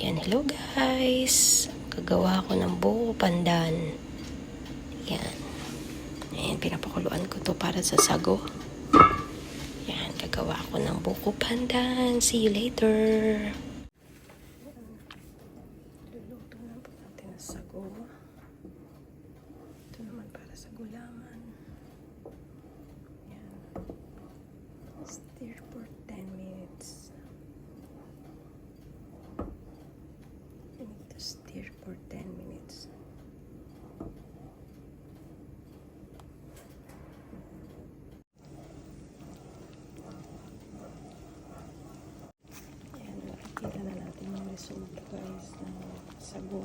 Yan, hello guys. Gagawa ko ng buko pandan. Yan. Yan, pinapakuluan ko to para sa sago. Yan, gagawa ko ng buko pandan. See you later. Luluto na po natin ang sago. Ito naman para sa gulaman. Yan. Stir for 10 minutes. I need to stir for 10 minutes. Ayan, nakikita na resulta guys ng sago.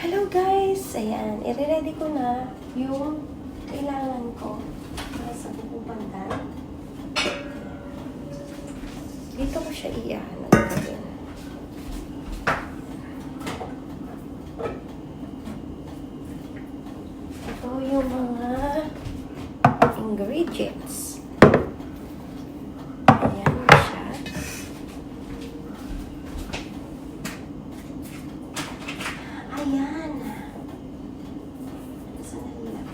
Hello guys! Ayan, i-ready ko na yung kailangan ko para sa bukubantan. Dito ko siya iyahan. Ayan. Ito yung mga ingredients. Ayan siya. Ayan. Sandali lang.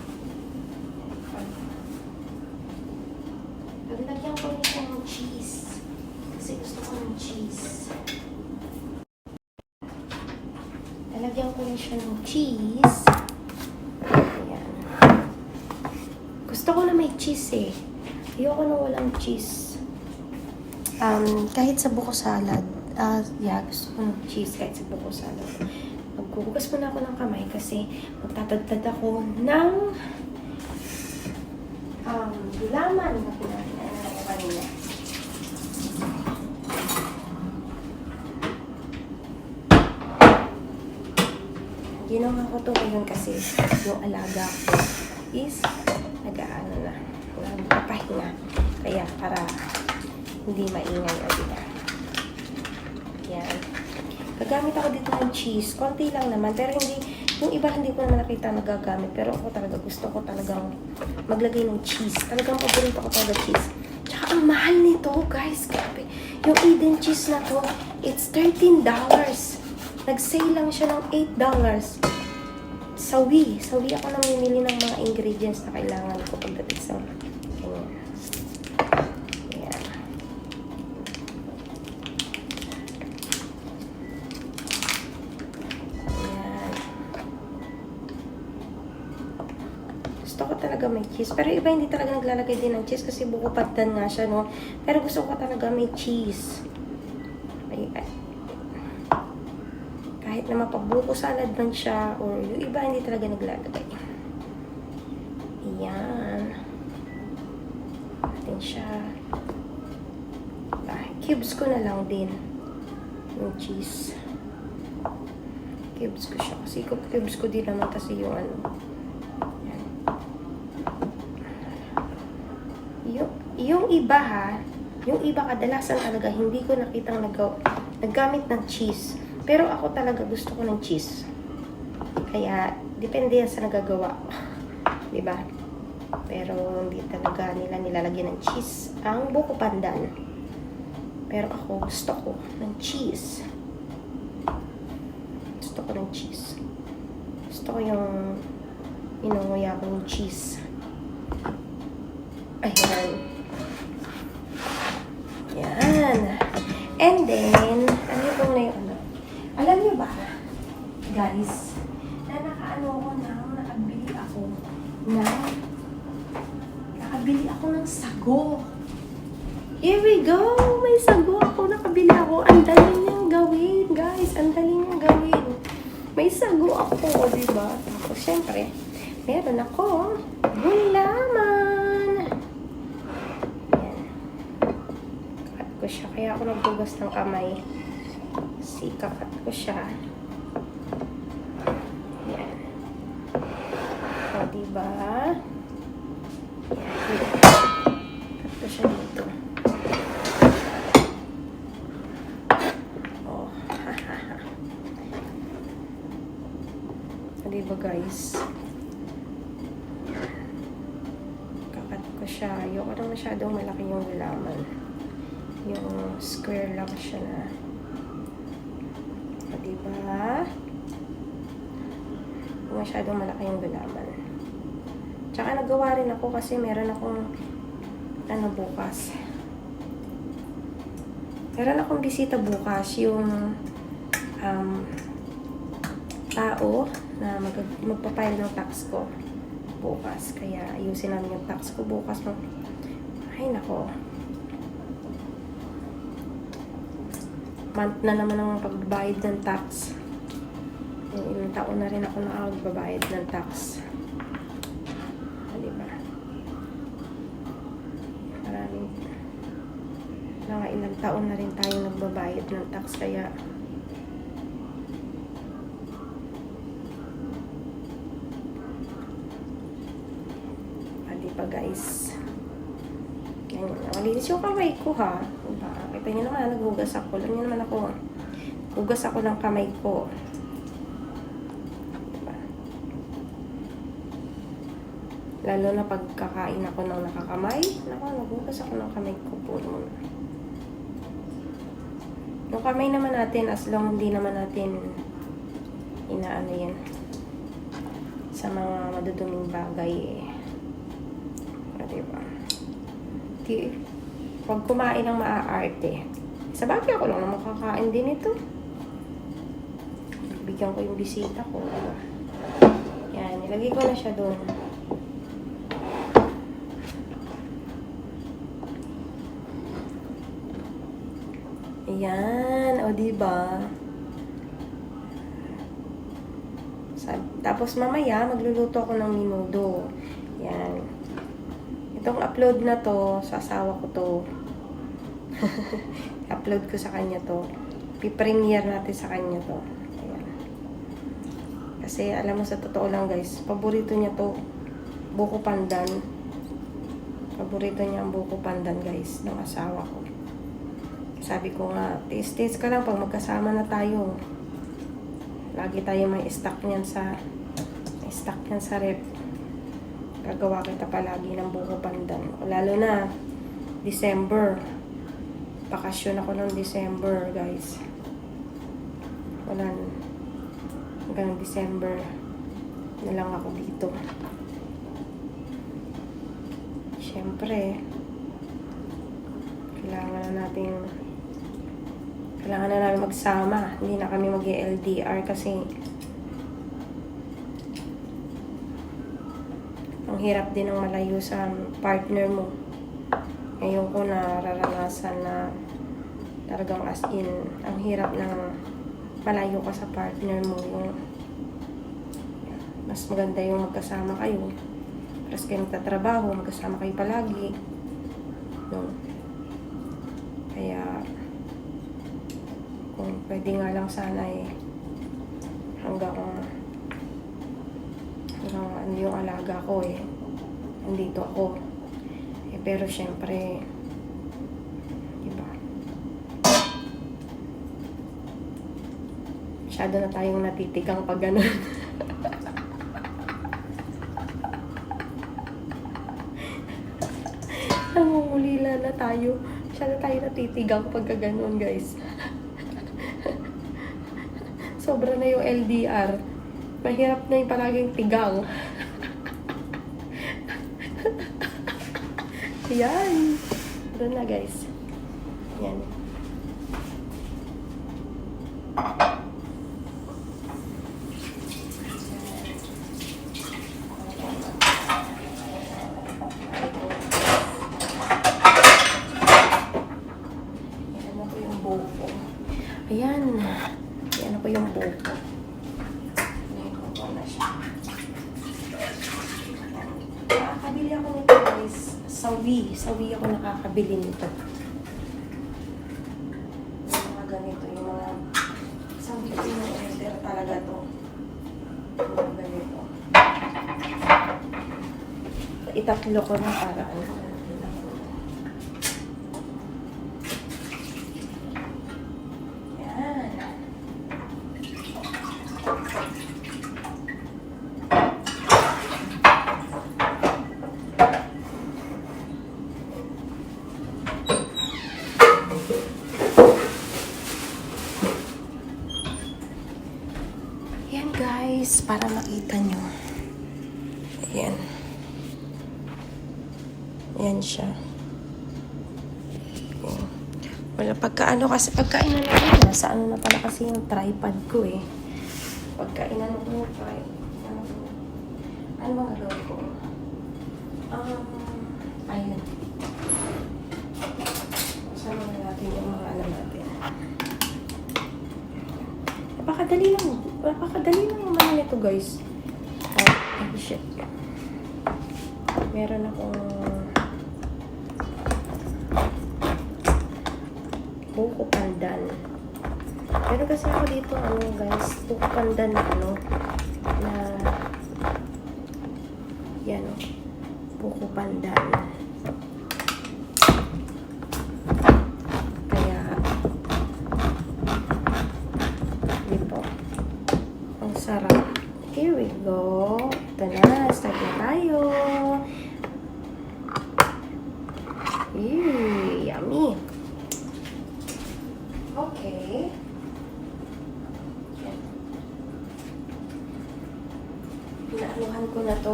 Paglagyan ko rin siya ng cheese. Kasi gusto ko ng cheese. Lalagyan ko rin siya ng cheese. Ayan. Gusto ko na may cheese eh. Ayoko na walang cheese. Um, kahit sa buko salad, ah, yeah, gusto ko ng cheese kahit sa buko salad. Magkukugas muna ako ng kamay kasi magtatagtad ako ng um, gulaman na kinain na ko kanina. Ginawa ko to ngayon kasi yung alaga ko is nag-aano na, nagpapahinga. Kaya para hindi maingay o diba? Yan. Gagamit ako dito ng cheese. Konti lang naman. Pero hindi, yung iba hindi ko naman nakita nagagamit. Pero ako talaga gusto ko talagang maglagay ng cheese. Talagang paborito ko talaga cheese. Tsaka ang mahal nito, guys. Grabe. Yung Eden cheese na to, it's $13. Nag-sale lang siya ng $8. Sawi. Sawi ako namimili ng mga ingredients na kailangan ko pagdating sa may cheese. Pero iba hindi talaga naglalagay din ng cheese kasi buko patan nga siya, no? Pero gusto ko talaga may cheese. Kahit na mapabuko salad man siya or yung iba hindi talaga naglalagay. Ayan. Natin siya. Ah, cubes ko na lang din yung cheese. Cubes ko siya. Kasi cubes ko din naman kasi yung ano. Yan. Yung, yung iba ha, yung iba kadalasan talaga hindi ko nakitang nagaw, naggamit ng cheese. Pero ako talaga gusto ko ng cheese. Kaya, depende yan sa nagagawa ko. diba? Pero hindi talaga nila nilalagyan ng cheese ang buko pandan. Pero ako gusto ko ng cheese. Gusto ko ng cheese. Gusto ko yung inunguya ko ng cheese. Ayan. Yan. And then, ano yung na yung ano? Alam niyo ba, guys, na nakaano ko na, nakabili ako na, nakabili ako ng sago. Here we go! May sago ako, nakabili ako. Ang dali niyang gawin, guys. Ang dali niyang gawin. May sago ako, di ba? Tapos, syempre, meron ako gulaman. Yan. Cut ko siya. Kaya ako nagbugas ng kamay. Kasi kakat ko siya. Yan. O, diba? Yan. Cut ko siya dito. Oh. O, diba guys? Kakat ko siya. Ayoko na masyadong malaki yung laman. Yung square lang siya na. O, diba? Masyadong malaki yung gulaman. Tsaka nagawa rin ako kasi meron akong ano bukas. Meron akong bisita bukas yung um, tao na mag magpapile ng tax ko bukas. Kaya ayusin namin yung tax ko bukas. Ay, nako. Month na naman ang pagbabayad ng tax. Ilang taon na rin ako na nagbabayad ng tax. Ah, diba? Maraming mga ilang taon na rin tayo nagbabayad ng tax kaya ah, diba guys ganyan malinis yung kamay ko ha diba? kita nyo naman naghugas ako alam naman ako hugas ako ng kamay ko diba? lalo na pagkakain ako ng nakakamay naku, naghugas ako ng kamay ko po noon yung kamay naman natin, as long hindi naman natin inaano yan sa mga maduduming bagay eh. O, diba? Pag kumain ng maaarte, sa bagay ako lang na makakain din ito. Bigyan ko yung bisita ko. Yan, nilagay ko na siya doon. Ayan, o diba? Tapos mamaya, magluluto ako ng minudo. Yan. Itong upload na to, sa asawa ko to. upload ko sa kanya to. Pipremiere natin sa kanya to. Ayan. Kasi alam mo sa totoo lang guys, paborito niya to. Buko pandan. Paborito niya ang buko pandan guys, ng asawa ko. Sabi ko nga, taste-taste ka lang pag magkasama na tayo. Lagi tayo may stock niyan sa stock niyan sa rep. Gagawa kita palagi ng buko pandan. Lalo na December. Bakasyon ako ng December, guys. Wala na. Hanggang December na lang ako dito. Siyempre, kailangan na natin kailangan na namin magsama. Hindi na kami mag LDR kasi ang hirap din ng malayo sa partner mo. Ngayon ko nararanasan na talagang as in, ang hirap ng malayo ka sa partner mo. Yung, mas maganda yung magkasama kayo. Tapos kayo nagtatrabaho, magkasama kayo palagi. No? Kaya, kung pwede nga lang sana eh, hanggang, hanggang ano yung alaga ko eh, nandito ako. Eh, pero syempre, diba, masyado na tayong natitigang pag ganun. Namumulila na tayo. Masyado tayo natitigang pag ganun, guys. Sobra na yung LDR. Mahirap na yung palaging tigang. Yan. Doon na, guys. Yan ako yung buko. Ayan. Yan ako yung buko. Ayan ko na siya. Nakakabili ako nito guys. Sawi. Sawi ako nakakabili nito. Mga ganito. Yung mga sawi ko yung order talaga to. Mga ganito. Itatlo ko na para ano. Yan. guys, para makita nyo. Ayan. Ayan siya. Ayan. Wala, pagka ano kasi, pagka inano ko, nasa ano na pala kasi yung tripod ko eh. Pagka inano ko yung tripod, ano, ano bang gagawin ko? Um, ayun. Saan na natin yung mga ano natin. Napakadali lang. Napakadali lang mga nito guys. Shit. Meron akong buko pandan. Pero kasi ako dito, ano guys, buko pandan na ano, na, yan o, buko pandan. Kaya, ito, ang sarap. Here we go. Ito na, start na tayo. Ew, yummy. Okay. Pinaanuhan ko na to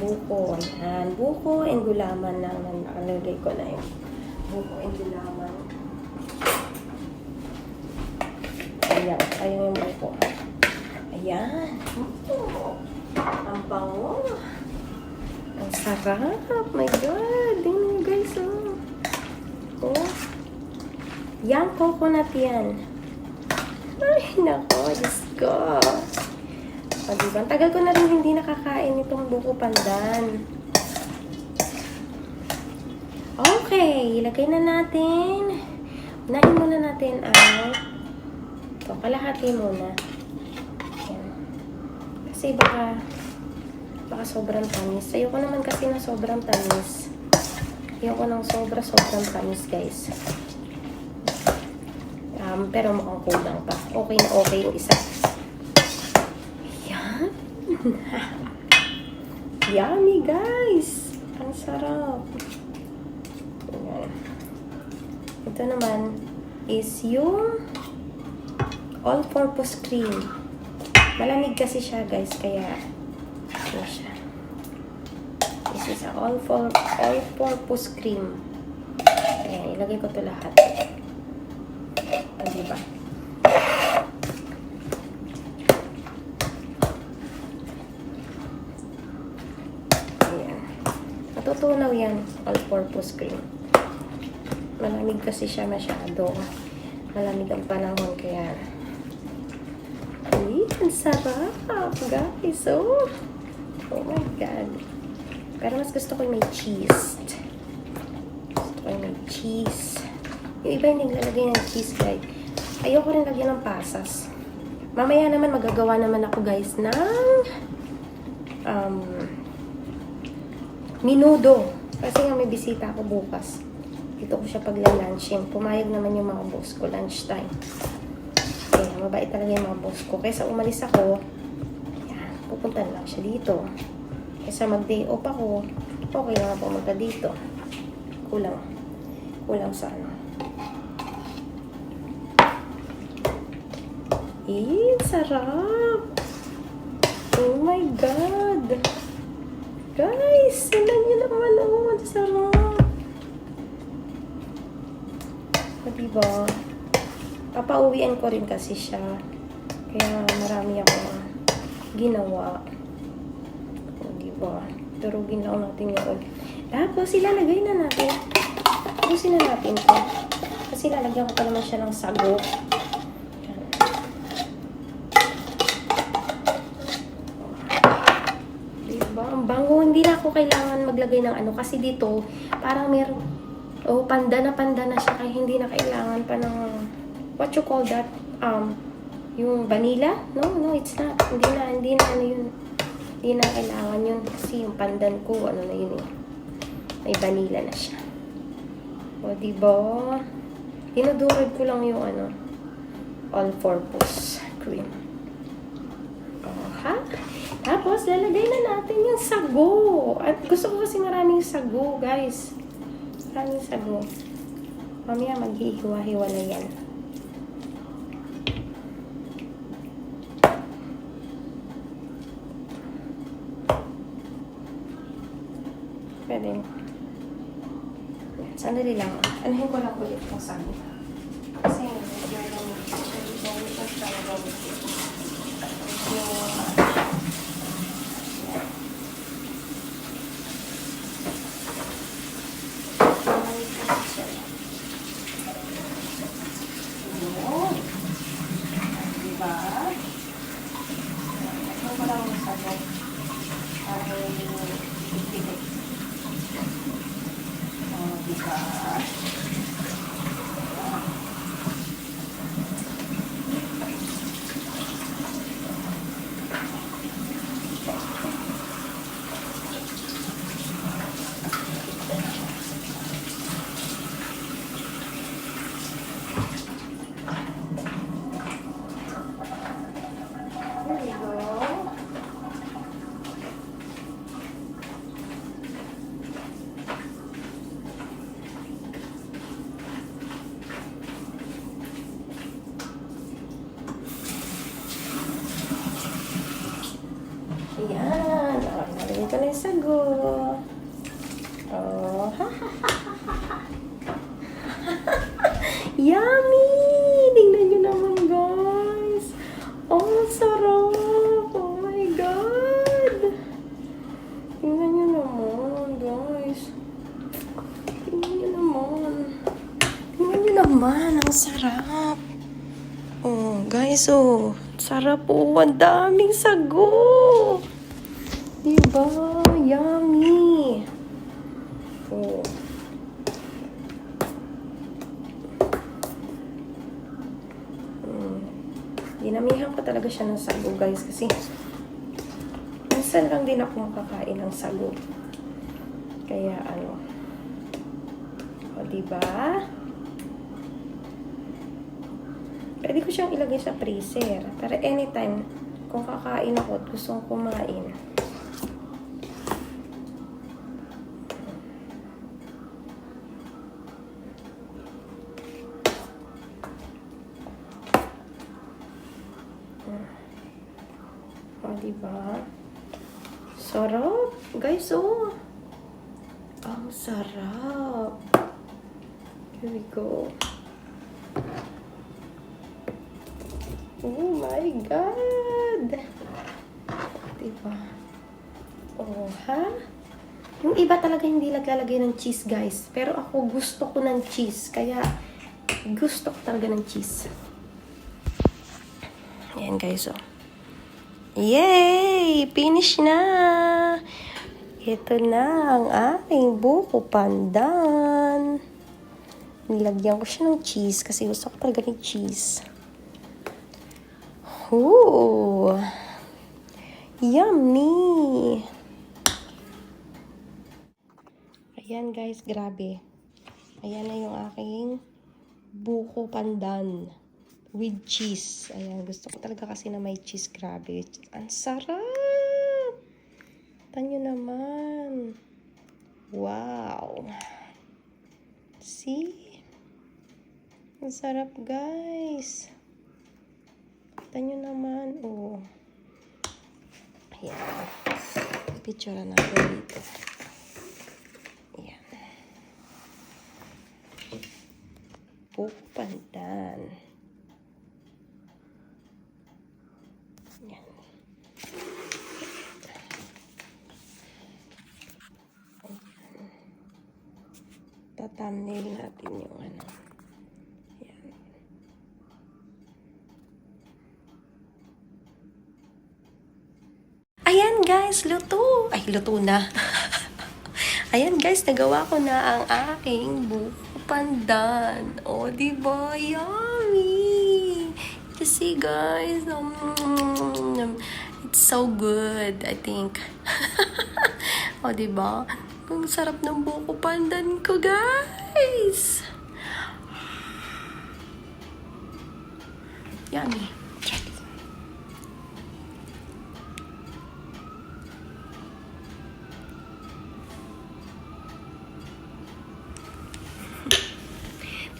buko. Yan. Buko and gulaman lang. Nakalagay ko na yung buko and gulaman. Ayan. Ayan yung buko. Ayan. Oh, ang bango. Ang sarap. My God. Tingnan guys. Oh. oh. Yang coconut yan. Ay, nako. Diyos ko. O, diba? Tagal ko na rin hindi nakakain itong buko pandan. Okay. Ilagay na natin. Unahin muna natin ang ito, kalahati muna. Yan. Kasi baka baka sobrang tamis. Ayoko naman kasi na sobrang tamis. Ayoko ng sobra sobrang tamis, guys. Um, pero mukhang kulang pa. Okay na okay yung isa. Ayan. Yummy, guys. Ang sarap. Ayan. Ito naman is yung all-purpose cream. Malamig kasi siya, guys, kaya ano siya. This is a all all-purpose cream. Ayan, ilagay ko to lahat. O, diba? Ayan. Matutunaw yan, all-purpose cream. Malamig kasi siya masyado. Malamig ang panahon, kaya... Uy, ang sarap, guys. Oh. oh my God. Pero mas gusto ko yung may cheese. Gusto ko yung may cheese. Yung iba hindi naglalagay ng cheese, guys. Ayoko rin lagyan ng pasas. Mamaya naman magagawa naman ako, guys, ng um, minudo. Kasi nga may bisita ako bukas. Dito ko siya pagla-lunching. Pumayag naman yung mga boss ko lunchtime. Kaya mabait talaga yung mga boss ko. Kaysa umalis ako, yan, pupunta lang siya dito. Kaysa mag-day off ako, okay ako pumunta dito. Kulang. Kulang sa ano. Eh, sarap! Oh my God! Guys, tingnan niyo naman oh, sarap! O, diba? Papauwian ko rin kasi siya. Kaya marami ako ginawa. O, diba? Turugin lang natin yun. Tapos, ilalagay na natin. Tapos, na natin to. Kasi lalagyan ko pa naman siya ng sago. Yan. Diba? Ang bango. Hindi na ako kailangan maglagay ng ano. Kasi dito, parang meron, oh, panda na panda na siya. Kaya hindi na kailangan pa ng, what you call that? Um, yung vanilla? No, no, it's not. Hindi na, hindi na ano yun. Hindi na kailangan yun. Kasi yung pandan ko, ano na yun eh. May vanilla na siya. O, diba? Dinudurog ko lang yung ano, all-purpose cream. O, ha? Tapos, lalagay na natin yung sago. At gusto ko kasi maraming sago, guys. Maraming sago. Mamaya maghihiwa-hiwa na yan. Pwede. Sandali lang. Anuhin ko lang ulit kung sago. Kasi guys. Sarap po. Ang daming sago. Diba? Yummy. Oh. Mm. Dinamihan ko talaga siya ng sago, guys, kasi minsan lang din ako makakain ng sago. Kaya, ano, o, diba? Pwede ko siyang ilagay sa freezer. Para anytime, kung kakain ako at gusto kong kumain, O, diba? Sarap. Guys, oh. Ang sarap. Here we go. Oh my God! Diba? Oh, ha? Yung iba talaga hindi naglalagay ng cheese, guys. Pero ako gusto ko ng cheese. Kaya, gusto ko talaga ng cheese. Ayan, guys, oh. Yay! Finish na! Ito na ang aking buko pandan. Nilagyan ko siya ng cheese kasi gusto ko talaga ng cheese. Ooh! Yummy! Ayan guys, grabe. Ayan na yung aking buko pandan with cheese. Ayan, gusto ko talaga kasi na may cheese. Grabe. Ang sarap! Tanyo naman. Wow! See? Ang sarap, guys. Tanyo naman. Oh. Ayan. Picture natin dito. Ayan. Buko pandan. Ayan. Tatamnail natin yung ano. Ayan. Ayan guys, luto. Ay, luto na. Ayan guys, nagawa ko na ang aking buko pandan. O, di ba? Yummy! Kasi guys, um, it's so good, I think. o, di ba? Ang sarap ng buko pandan ko, guys! Yummy.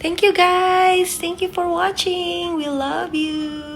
Thank you guys. Thank you for watching. We love you.